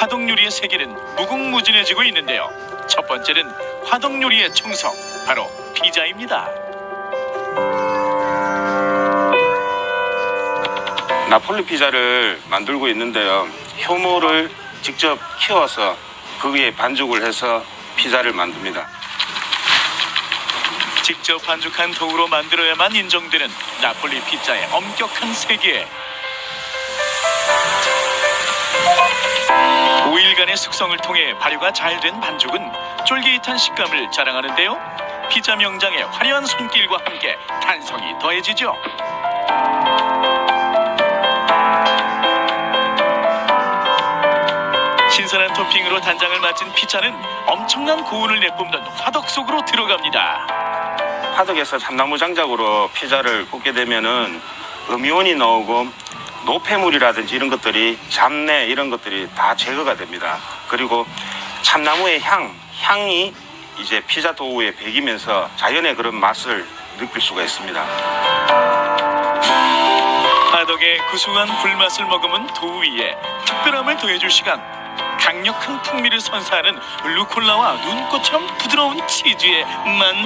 화덕 요리의 세계는 무궁무진해지고 있는데요. 첫 번째는 화덕 요리의 정석, 바로 피자입니다. 나폴리 피자를 만들고 있는데요. 효모를 직접 키워서 거기에 반죽을 해서 피자를 만듭니다. 직접 반죽한 도우로 만들어야만 인정되는 나폴리 피자의 엄격한 세계. 숙성을 통해 발효가 잘 된 반죽은 쫄깃한 식감을 자랑하는데요. 피자 명장의 화려한 손길과 함께 탄성이 더해지죠. 신선한 토핑으로 단장을 마친 피자는 엄청난 고운을 내뿜는 화덕 속으로 들어갑니다. 화덕에서 참나무 장작으로 피자를 굽게 되면은 음이온이 나오고 노폐물이라든지 이런 것들이 잡내 이런 것들이 다 제거가 됩니다. 그리고 참나무의 향, 향이 이제 피자 도우에 배기면서 자연의 그런 맛을 느낄 수가 있습니다. 화덕의 구수한 불맛을 머금은 도우 위에 특별함을 더해줄 시간. 강력한 풍미를 선사하는 루콜라와 눈꽃처럼 부드러운 치즈의 맛.